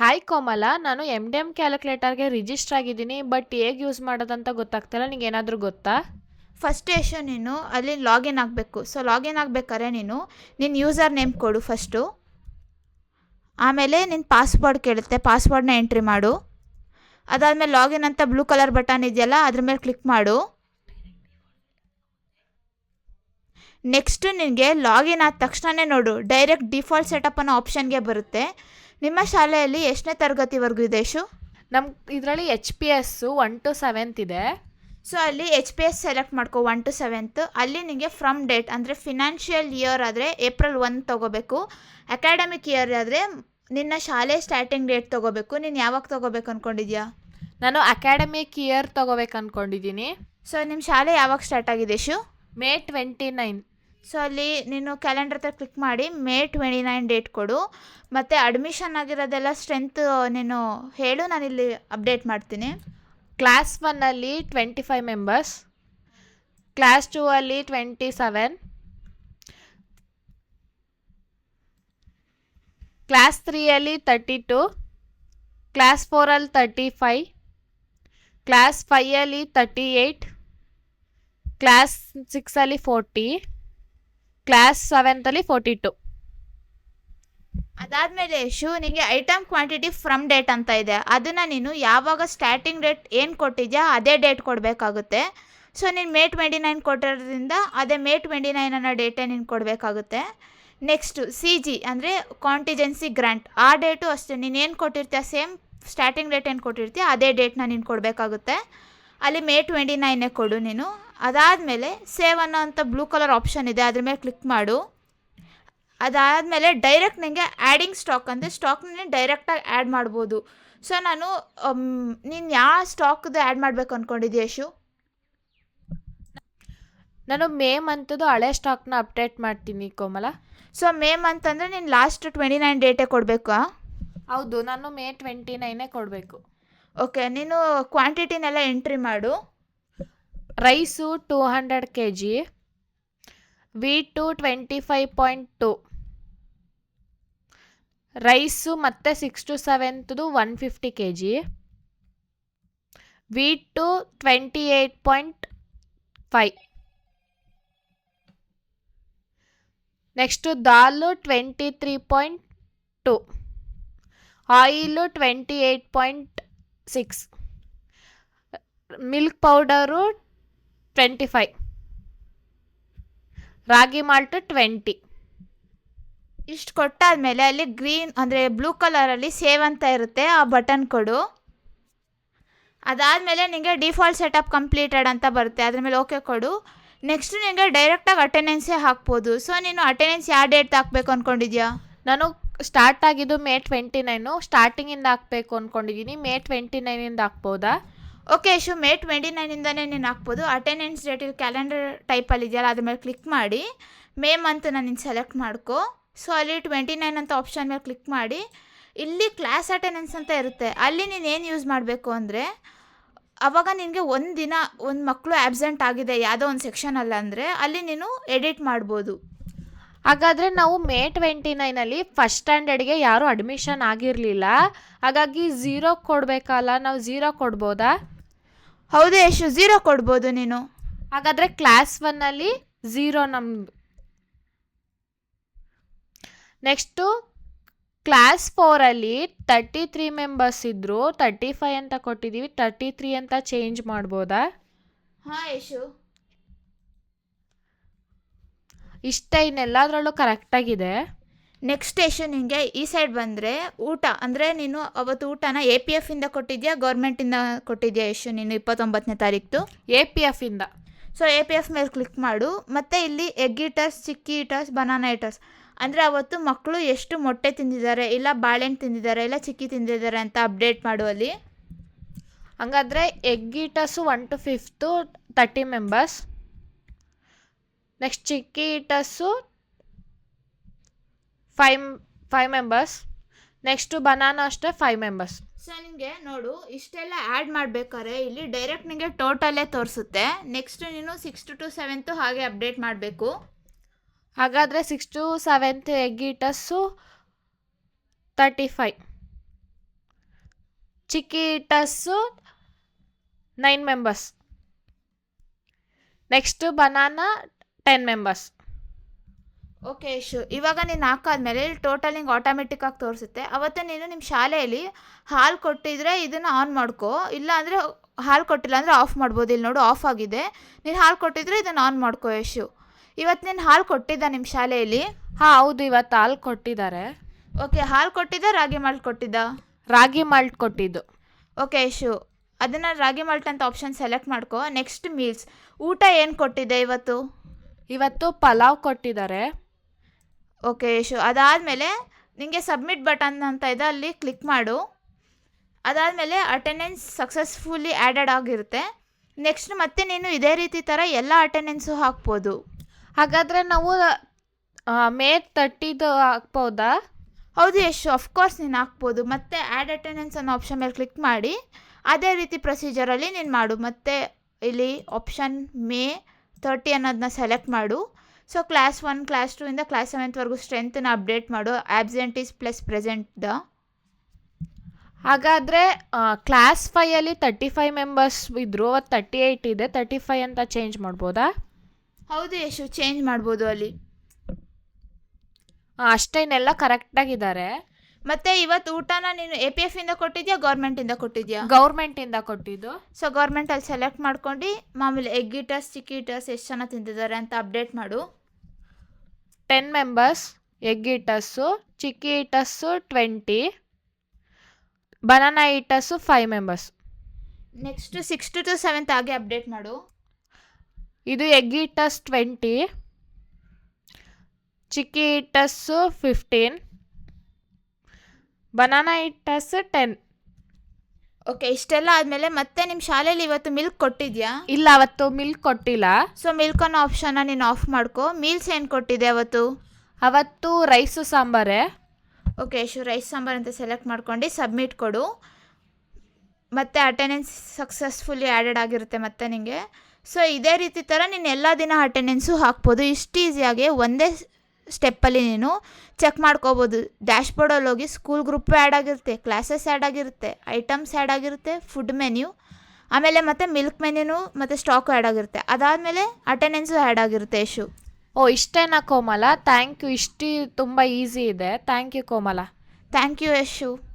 Hi Komala ನಾನು M D M ಕ್ಯಾಲ್ಕುಲೇಟರ್ಗೆ register ಆಗಿದ್ದೀನಿ ಬಟ್ ಹೇಗೆ ಯೂಸ್ ಮಾಡೋದಂತ ಗೊತ್ತಾಗ್ತಿಲ್ಲ ನಿಂಗೆ ಏನಾದರೂ ಗೊತ್ತಾ? ಫಸ್ಟ್ ಯಶು ನೀನು, ಅಲ್ಲಿ ಲಾಗಿನ್ ಆಗಬೇಕು. ಸೊ ಲಾಗಿನ್ ಆಗಬೇಕಾದ್ರೆ ನೀನು ನಿನ್ನ ಯೂಸರ್ ನೇಮ್ ಕೊಡು ಫಸ್ಟು ಆಮೇಲೆ ನಿನ್ನ ಪಾಸ್ವರ್ಡ್ ಕೇಳುತ್ತೆ ಪಾಸ್ವರ್ಡ್ನ ಎಂಟ್ರಿ ಮಾಡು. ಅದಾದಮೇಲೆ ಲಾಗಿನ್ ಅಂತ ಬ್ಲೂ ಕಲರ್ ಬಟನ್ ಇದೆಯಲ್ಲ, ಅದ್ರ ಮೇಲೆ ಕ್ಲಿಕ್ ಮಾಡು. ನೆಕ್ಸ್ಟು ನಿನಗೆ ಲಾಗಿನ್ ಆದ ತಕ್ಷಣವೇ ನೋಡು ಡೈರೆಕ್ಟ್ ಡಿಫಾಲ್ಟ್ ಸೆಟಪ್ ಅನ್ನೋ ಆಪ್ಷನ್ಗೆ ಬರುತ್ತೆ. ನಿಮ್ಮ ಶಾಲೆಯಲ್ಲಿ ಎಷ್ಟನೇ ತರಗತಿವರೆಗೂ ಇದೆ ಶು ನಮ್ಮ ಇದರಲ್ಲಿ H P S one to seventh ಇದೆ. ಸೊ ಅಲ್ಲಿ ಎಚ್ ಪಿ ಎಸ್ ಸೆಲೆಕ್ಟ್ ಮಾಡ್ಕೊ ಒನ್ ಟು ಸೆವೆಂತ್ ಅಲ್ಲಿ ನಿಮಗೆ ಫ್ರಮ್ ಡೇಟ್ ಅಂದರೆ ಫಿನಾನ್ಷಿಯಲ್ ಇಯರ್ ಆದರೆ ಏಪ್ರಿಲ್ ಒನ್ ತೊಗೋಬೇಕು. ಅಕಾಡೆಮಿಕ್ ಇಯರ್ ಆದರೆ ನಿನ್ನ ಶಾಲೆ ಸ್ಟಾರ್ಟಿಂಗ್ ಡೇಟ್ ತೊಗೋಬೇಕು. ನೀನು ಯಾವಾಗ ತೊಗೋಬೇಕು ಅಂದ್ಕೊಂಡಿದ್ಯಾ ನಾನು ಅಕಾಡೆಮಿಕ್ ಇಯರ್ ತೊಗೋಬೇಕು ಅಂದ್ಕೊಂಡಿದ್ದೀನಿ ಸೊ ನಿಮ್ಮ ಶಾಲೆ ಯಾವಾಗ ಸ್ಟಾರ್ಟ್ ಆಗಿದೆ ಶು ಮೇ ಟ್ವೆಂಟಿ ನೈನ್ ಸೊ ಅಲ್ಲಿ ನೀನು ಕ್ಯಾಲೆಂಡರ್ ಹತ್ರ ಕ್ಲಿಕ್ ಮಾಡಿ ಮೇ ಟ್ವೆಂಟಿ ನೈನ್ ಡೇಟ್ ಕೊಡು. ಮತ್ತು ಅಡ್ಮಿಷನ್ ಆಗಿರೋದೆಲ್ಲ ಸ್ಟ್ರೆಂತ್ ನೀನು ಹೇಳು, ನಾನಿಲ್ಲಿ ಅಪ್ಡೇಟ್ ಮಾಡ್ತೀನಿ. ಕ್ಲಾಸ್ ಒನ್ನಲ್ಲಿ twenty five members class two ಅಲ್ಲಿ ಟ್ವೆಂಟಿ ಸೆವೆನ್ ಕ್ಲಾಸ್ ತ್ರೀಯಲ್ಲಿ ತರ್ಟಿ ಟು ಕ್ಲಾಸ್ ಫೋರಲ್ಲಿ ತರ್ಟಿ ಫೈವ್ ಕ್ಲಾಸ್ ಫೈಯಲ್ಲಿ ತರ್ಟಿ ಏಯ್ಟ್ ಕ್ಲಾಸ್ ಸಿಕ್ಸಲ್ಲಿ ಫೋರ್ಟಿ ಕ್ಲಾಸ್ ಸೆವೆಂತಲ್ಲಿ ಫೋರ್ಟಿ ಟು. ಅದಾದಮೇಲೆ ಯಶು ನಿಮಗೆ ಐಟಮ್ ಕ್ವಾಂಟಿಟಿ ಫ್ರಮ್ ಡೇಟ್ ಅಂತ ಇದೆ. ಅದನ್ನು ನೀನು ಯಾವಾಗ ಸ್ಟಾರ್ಟಿಂಗ್ ಡೇಟ್ ಏನು ಕೊಟ್ಟಿದ್ಯಾ ಅದೇ ಡೇಟ್ ಕೊಡಬೇಕಾಗುತ್ತೆ. ಸೊ, ನೀನು ಮೇ ಟ್ವೆಂಟಿ ನೈನ್ ಕೊಟ್ಟಿರೋದ್ರಿಂದ ಅದೇ ಮೇ ಟ್ವೆಂಟಿ ನೈನ್ ಅನ್ನೋ ಡೇಟೇ ನೀನು ಕೊಡಬೇಕಾಗುತ್ತೆ. ನೆಕ್ಸ್ಟು ಸಿ ಜಿ ಅಂದರೆ ಕಾಂಟಿಜೆನ್ಸಿ ಗ್ರ್ಯಾಂಟ್ ಆ ಡೇಟು ಅಷ್ಟೇ. ನೀನು ಏನು ಕೊಟ್ಟಿರ್ತೀಯ ಸೇಮ್ ಸ್ಟಾರ್ಟಿಂಗ್ ಡೇಟ್ ಏನು ಕೊಟ್ಟಿರ್ತೀಯ ಅದೇ ಡೇಟ್ನ ನೀನು ಕೊಡಬೇಕಾಗುತ್ತೆ. ಅಲ್ಲಿ ಮೇ ಟ್ವೆಂಟಿ ನೈನೇ ಕೊಡು ನೀನು. ಅದಾದಮೇಲೆ ಸೇವ್ ಅನ್ನೋ ಅಂತ ಬ್ಲೂ ಕಲರ್ ಆಪ್ಷನ್ ಇದೆ ಅದ್ರ ಮೇಲೆ ಕ್ಲಿಕ್ ಮಾಡು. ಅದಾದಮೇಲೆ ಡೈರೆಕ್ಟ್ ನನಗೆ ಆ್ಯಡಿಂಗ್ ಸ್ಟಾಕ್ ಅಂದರೆ ಸ್ಟಾಕ್ನೇ ಡೈರೆಕ್ಟಾಗಿ ಆ್ಯಡ್ ಮಾಡ್ಬೋದು. ಸೊ ನಾನು ನೀನು ಯಾವ ಸ್ಟಾಕ್ದು ಆ್ಯಡ್ ಮಾಡಬೇಕು ಅಂದ್ಕೊಂಡಿದ್ದೀಯ ಯಶು? ನಾನು ಮೇ ಮಂತದ್ದು ಹಳೆ ಸ್ಟಾಕ್ನ ಅಪ್ಡೇಟ್ ಮಾಡ್ತೀನಿ ಕೋಮಲ. ಸೊ ಮೇ ಮಂತ್ ಅಂದರೆ ನೀನು ಲಾಸ್ಟ್ ಟ್ವೆಂಟಿ ನೈನ್ ಡೇಟೇ ಕೊಡಬೇಕಾ? ಹೌದು ನಾನು ಮೇ ಟ್ವೆಂಟಿ ನೈನೇ ಕೊಡಬೇಕು. ಓಕೆ ನೀನು ಕ್ವಾಂಟಿಟಿನೆಲ್ಲ ಎಂಟ್ರಿ ಮಾಡು. Rice two hundred K G wheat twenty five point two rice ಮತ್ತು six to ಸೆವೆಂತ್ದು one fifty K G wheat twenty eight point five next dal twenty three point two oil twenty eight point six milk powder twenty five. Ragi malt twenty. ಇಷ್ಟು ಕೊಟ್ಟಾದಮೇಲೆ ಅಲ್ಲಿ green ಅಂದರೆ blue ಕಲರಲ್ಲಿ save ಅಂತ ಇರುತ್ತೆ ಆ button ಕೊಡು. ಅದಾದಮೇಲೆ ನಿಮಗೆ ಡಿಫಾಲ್ಟ್ ಸೆಟಪ್ ಕಂಪ್ಲೀಟೆಡ್ ಅಂತ ಬರುತ್ತೆ ಅದ್ರ ಮೇಲೆ ಓಕೆ ಕೊಡು. ನೆಕ್ಸ್ಟ್ ನಿಮಗೆ ಡೈರೆಕ್ಟಾಗಿ ಅಟೆಂಡೆನ್ಸೇ ಹಾಕ್ಬೋದು. ಸೊ ನೀನು ಅಟೆಂಡೆನ್ಸ್ ಯಾವ ಡೇಟ್ ಹಾಕ್ಬೇಕು ಅಂದ್ಕೊಂಡಿದ್ಯಾ ನಾನು ಸ್ಟಾರ್ಟ್ ಆಗಿದ್ದು ಮೇ ಟ್ವೆಂಟಿ ನೈನು ಸ್ಟಾರ್ಟಿಂಗಿಂದ ಹಾಕಬೇಕು ಅಂದ್ಕೊಂಡಿದ್ದೀನಿ ಮೇ ಟ್ವೆಂಟಿ ನೈನಿಂದ ಹಾಕ್ಬೋದಾ? ಓಕೆ ಶು ಮೇ ಟ್ವೆಂಟಿ ನೈನಿಂದನೇ ನೀನು ಹಾಕ್ಬೋದು. ಅಟೆಂಡೆನ್ಸ್ ಡೇಟ್ ಇಲ್ಲಿ ಕ್ಯಾಲೆಂಡರ್ ಟೈಪಲ್ಲಿ ಇದೆಯಲ್ಲ, ಅದ್ರ ಮೇಲೆ ಕ್ಲಿಕ್ ಮಾಡಿ. ಮೇ ಮಂತನ್ನ ನೀನು ಸೆಲೆಕ್ಟ್ ಮಾಡ್ಕೊ. ಸೊ ಅಲ್ಲಿ ಟ್ವೆಂಟಿ ನೈನ್ ಅಂತ ಆಪ್ಷನ್ ಮೇಲೆ ಕ್ಲಿಕ್ ಮಾಡಿ. ಇಲ್ಲಿ ಕ್ಲಾಸ್ ಅಟೆಂಡೆನ್ಸ್ ಅಂತ ಇರುತ್ತೆ. ಅಲ್ಲಿ ನೀನು ಏನು ಯೂಸ್ ಮಾಡಬೇಕು ಅಂದರೆ, ಅವಾಗ ನಿನಗೆ ಒಂದು ದಿನ ಒಂದು ಮಕ್ಕಳು ಆ್ಯಬ್ಸೆಂಟ್ ಆಗಿದೆ, ಯಾವುದೋ ಒಂದು ಅಲ್ಲ ಅಂದರೆ, ಅಲ್ಲಿ ನೀನು ಎಡಿಟ್ ಮಾಡ್ಬೋದು. ಹಾಗಾದರೆ ನಾವು ಮೇ ಟ್ವೆಂಟಿ ನೈನಲ್ಲಿ ಫಸ್ಟ್ ಸ್ಟ್ಯಾಂಡರ್ಡ್ಗೆ ಯಾರೂ ಅಡ್ಮಿಷನ್ ಆಗಿರಲಿಲ್ಲ. ಹಾಗಾಗಿ ಝೀರೋ ಕೊಡಬೇಕಲ್ಲ, ನಾವು ಝೀರೋ ಕೊಡ್ಬೋದಾ? ಹೌದು ಯಶು ಝೀರೋ ಕೊಡ್ಬೋದು ನೀನು. ಹಾಗಾದರೆ ಕ್ಲಾಸ್ ಒನ್ನಲ್ಲಿ ಝೀರೋ ನಮ್ಮದು ನೆಕ್ಸ್ಟು ಕ್ಲಾಸ್ ಫೋರಲ್ಲಿ ತರ್ಟಿ ತ್ರೀ ಮೆಂಬರ್ಸ್ ಇದ್ದರು ತರ್ಟಿ ಫೈವ್ ಅಂತ ಕೊಟ್ಟಿದ್ದೀವಿ ತರ್ಟಿ ತ್ರೀ ಅಂತ ಚೇಂಜ್ ಮಾಡ್ಬೋದಾ? ಹಾಂ ಯಶು. ಇಷ್ಟ ಇನ್ನೆಲ್ಲದರಲ್ಲೂ ಕರೆಕ್ಟಾಗಿದೆ ನೆಕ್ಸ್ಟ್ ಸ್ಟೇಷನ್ ನಿನಗೆ ಈ ಸೈಡ್ ಬಂದರೆ ಊಟ. ಅಂದರೆ ನೀನು ಅವತ್ತು ಊಟನ ಎ ಪಿ ಎಫಿಂದ ಕೊಟ್ಟಿದ್ಯಾ ಗೌರ್ಮೆಂಟಿಂದ ಕೊಟ್ಟಿದ್ಯಾ ಯಶು ನೀನು ಇಪ್ಪತ್ತೊಂಬತ್ತನೇ ತಾರೀಕು ಎ ಪಿ ಎಫಿಂದ ಸೊ ಎ ಪಿ ಎಫ್ ಮೇಲೆ ಕ್ಲಿಕ್ ಮಾಡು. ಮತ್ತು ಇಲ್ಲಿ egg eaters chikki eaters banana eaters ಅಂದರೆ ಅವತ್ತು ಮಕ್ಕಳು ಎಷ್ಟು ಮೊಟ್ಟೆ ತಿಂದಿದ್ದಾರೆ ಇಲ್ಲ ಬಾಳೆಹಣ್ಣು ತಿಂದಿದ್ದಾರೆ ಇಲ್ಲ ಚಿಕ್ಕಿ ತಿಂದಿದ್ದಾರೆ ಅಂತ ಅಪ್ಡೇಟ್ ಮಾಡು ಅಲ್ಲಿ. ಹಂಗಾದರೆ egg eaters one to fifth thirty members next chikki eaters five five members next banana ಅಷ್ಟೇ ಫೈವ್ ಮೆಂಬರ್ಸ್ ಸೊ ನಿಮಗೆ ನೋಡು ಇಷ್ಟೆಲ್ಲ ಆ್ಯಡ್ ಮಾಡಬೇಕಾದ್ರೆ ಇಲ್ಲಿ ಡೈರೆಕ್ಟ್ ನಿಮಗೆ ಟೋಟಲೇ ತೋರಿಸುತ್ತೆ. ನೆಕ್ಸ್ಟ್ ನೀನು ಸಿಕ್ಸ್ ಟು ಟು ಸೆವೆಂತು ಹಾಗೆ ಅಪ್ಡೇಟ್ ಮಾಡಬೇಕು. ಹಾಗಾದರೆ six to seventh egg eaters thirty five ಚಿಕ್ಕಿಟಸ್ಸು nine members next banana ten members okay ಶು ಇವಾಗ ನೀನು ಹಾಕಾದ್ಮೇಲೆ ಟೋಟಲ್ ಟೋಟಲಿಂಗ್ ಆಟೋಮೆಟಿಕ್ಕಾಗಿ ತೋರಿಸುತ್ತೆ. ಅವತ್ತು ನೀನು ನಿಮ್ಮ ಶಾಲೆಯಲ್ಲಿ ಹಾಲು ಕೊಟ್ಟಿದ್ರೆ ಇದನ್ನು ಆನ್ ಮಾಡ್ಕೋ. ಇಲ್ಲ ಅಂದರೆ ಹಾಲು ಕೊಟ್ಟಿಲ್ಲ ಅಂದರೆ ಆಫ್ ಮಾಡ್ಬೋದು. ಇಲ್ಲಿ ನೋಡು ಆಫ್ ಆಗಿದೆ. ನೀನು ಹಾಲು ಕೊಟ್ಟಿದ್ರೆ ಇದನ್ನು ಆನ್ ಮಾಡ್ಕೋ ಯಶು. ಇವತ್ತು ನೀನು ಹಾಲು ಕೊಟ್ಟಿದ್ದ ನಿಮ್ಮ ಶಾಲೆಯಲ್ಲಿ? ಹಾಂ ಹೌದು. ಇವತ್ತು ಹಾಲು ಕೊಟ್ಟಿದ್ದಾರೆ. ಓಕೆ ಹಾಲು ಕೊಟ್ಟಿದ್ದ ರಾಗಿ ಮಾಲ್ಟ್ ಕೊಟ್ಟಿದ್ದ? ರಾಗಿ ಮಾಲ್ಟ್ ಕೊಟ್ಟಿದ್ದು. ಓಕೆ ಯಶು. ಅದನ್ನು ರಾಗಿ ಮಾಲ್ಟ್ ಅಂತ ಆಪ್ಷನ್ ಸೆಲೆಕ್ಟ್ ಮಾಡ್ಕೋ. ನೆಕ್ಸ್ಟ್ ಮೀಲ್ಸ್ ಊಟ ಏನು ಕೊಟ್ಟಿದ್ದೆ ಇವತ್ತು? ಇವತ್ತು ಪಲಾವ್ ಕೊಟ್ಟಿದ್ದಾರೆ. ಓಕೆ ಯಶು ಅದಾದಮೇಲೆ ನಿಮಗೆ ಸಬ್ಮಿಟ್ ಬಟನ್ ಅಂತ ಇದೆ ಅಲ್ಲಿ ಕ್ಲಿಕ್ ಮಾಡು. ಅದಾದಮೇಲೆ ಅಟೆಂಡೆನ್ಸ್ ಸಕ್ಸಸ್ಫುಲಿ ಆ್ಯಡೆಡ್ ಆಗಿರುತ್ತೆ. ನೆಕ್ಸ್ಟ್ ಮತ್ತೆ ನೀನು ಇದೇ ರೀತಿ ಥರ ಎಲ್ಲ ಅಟೆಂಡೆನ್ಸು ಹಾಕ್ಬೋದು. ಹಾಗಾದರೆ ನಾವು ಮೇ ತರ್ಟಿದು ಹಾಕ್ಬೋದಾ? ಹೌದು ಯಶು ಅಫ್ಕೋರ್ಸ್ ನೀನು ಹಾಕ್ಬೋದು. ಮತ್ತೆ ಆ್ಯಡ್ ಅಟೆಂಡೆನ್ಸ್ ಅನ್ನೋ ಆಪ್ಷನ್ ಮೇಲೆ ಕ್ಲಿಕ್ ಮಾಡಿ. ಅದೇ ರೀತಿ ಪ್ರೊಸೀಜರಲ್ಲಿ ನೀನು ಮಾಡು. ಮತ್ತೆ ಇಲ್ಲಿ ಆಪ್ಷನ್ ಮೇ ತರ್ಟಿ ಅನ್ನೋದನ್ನ ಸೆಲೆಕ್ಟ್ ಮಾಡು. So class one class two ಇಂದ ಕ್ಲಾಸ್ ಸೆವೆಂತ್ವರೆಗೂ ಸ್ಟ್ರೆಂತನ್ನ ಅಪ್ಡೇಟ್ ಮಾಡು. ಆಬ್ಸೆಂಟೀಸ್ ಪ್ಲಸ್ ಪ್ರೆಸೆಂಟ್ದ ಹಾಗಾದರೆ ಕ್ಲಾಸ್ ಫೈಯಲ್ಲಿ ತರ್ಟಿ ಫೈವ್ ಮೆಂಬರ್ಸ್ ಇದ್ದರು ಅವತ್ತು ತರ್ಟಿ ಏಯ್ಟ್ ಇದೆ. ತರ್ಟಿ ಫೈವ್ ಅಂತ ಚೇಂಜ್ ಮಾಡ್ಬೋದಾ? ಹೌದು ಯಶು ಚೇಂಜ್ ಮಾಡ್ಬೋದು ಅಲ್ಲಿ. ಅಷ್ಟೇನೆಲ್ಲ ಕರೆಕ್ಟಾಗಿದ್ದಾರೆ ಮತ್ತೆ ಇವತ್ತು ಊಟನ ನೀನು ಎ ಪಿ ಎಫ್ ಇಂದ ಕೊಟ್ಟಿದ್ಯಾ ಗೌರ್ಮೆಂಟಿಂದ ಕೊಟ್ಟಿದ್ಯಾ? ಗೌರ್ಮೆಂಟಿಂದ ಕೊಟ್ಟಿದ್ದು. ಸೊ ಗೌರ್ಮೆಂಟಲ್ಲಿ ಸೆಲೆಕ್ಟ್ ಮಾಡ್ಕೊಂಡು ಮಾಮೂಲಿ ಎಗ್ ಈಟರ್ಸ್ ಚಿಕ್ಕಿ ಈಟರ್ಸ್ ಎಷ್ಟು ಜನ ತಿಂದಿದ್ದಾರೆ ಅಂತ ಅಪ್ಡೇಟ್ ಮಾಡು. Ten members egg eaters chikki eaters twenty banana eaters five members next sixth to seventh ಆಗಿ ಅಪ್ಡೇಟ್ ಮಾಡು ಇದು egg eaters twenty chikki eaters fifteen banana eaters ten okay ಇಷ್ಟೆಲ್ಲ ಆದಮೇಲೆ ಮತ್ತೆ ನಿಮ್ಮ ಶಾಲೆಯಲ್ಲಿ ಇವತ್ತು ಮಿಲ್ಕ್ ಕೊಟ್ಟಿದ್ಯಾ? ಇಲ್ಲ ಅವತ್ತು ಮಿಲ್ಕ್ ಕೊಟ್ಟಿಲ್ಲ. ಸೊ ಮಿಲ್ಕ್ ಅನ್ನೋ ಆಪ್ಷನ್ ನೀನು ಆಫ್ ಮಾಡ್ಕೊ. ಮೀಲ್ಸ್ ಏನು ಕೊಟ್ಟಿದೆ ಅವತ್ತು? ಅವತ್ತು ರೈಸು ಸಾಂಬಾರೇ. ಓಕೆ ಯಶು ರೈಸ್ ಸಾಂಬಾರ್ ಅಂತ ಸೆಲೆಕ್ಟ್ ಮಾಡ್ಕೊಂಡು ಸಬ್ಮಿಟ್ ಕೊಡು. ಮತ್ತೆ ಅಟೆಂಡೆನ್ಸ್ ಸಕ್ಸಸ್ಫುಲಿ ಆ್ಯಡೆಡ್ ಆಗಿರುತ್ತೆ ಮತ್ತೆ ನಿಮಗೆ ಸೊ ಇದೇ ರೀತಿ ಥರ ನೀನು ಎಲ್ಲ ದಿನ ಅಟೆಂಡೆನ್ಸು ಹಾಕ್ಬೋದು. ಇಷ್ಟು ಈಸಿಯಾಗಿ ಒಂದೇ ಸ್ಟೆಪ್ಪಲ್ಲಿ ನೀನು ಚೆಕ್ ಮಾಡ್ಕೋಬೋದು. ಡ್ಯಾಶ್ ಬೋರ್ಡಲ್ಲಿ ಹೋಗಿ ಸ್ಕೂಲ್ ಗ್ರೂಪ್ ಆ್ಯಡ್ ಆಗಿರುತ್ತೆ ಕ್ಲಾಸಸ್ ಆ್ಯಡ್ ಆಗಿರುತ್ತೆ ಐಟಮ್ಸ್ ಆ್ಯಡ್ ಆಗಿರುತ್ತೆ ಫುಡ್ ಮೆನ್ಯೂ ಆಮೇಲೆ ಮತ್ತು ಮಿಲ್ಕ್ ಮೆನ್ಯೂನು ಮತ್ತು ಸ್ಟಾಕ್ ಆ್ಯಡ್ ಆಗಿರುತ್ತೆ. ಅದಾದಮೇಲೆ ಅಟೆಂಡೆನ್ಸು ಆ್ಯಡ್ ಆಗಿರುತ್ತೆ ಯಶು. ಓ ಇಷ್ಟೇನಾ ಕೋಮಲ? ಥ್ಯಾಂಕ್ ಯು ಇಷ್ಟು ತುಂಬ ಈಸಿ ಇದೆ. Thank you Komala. Thank you Yashu.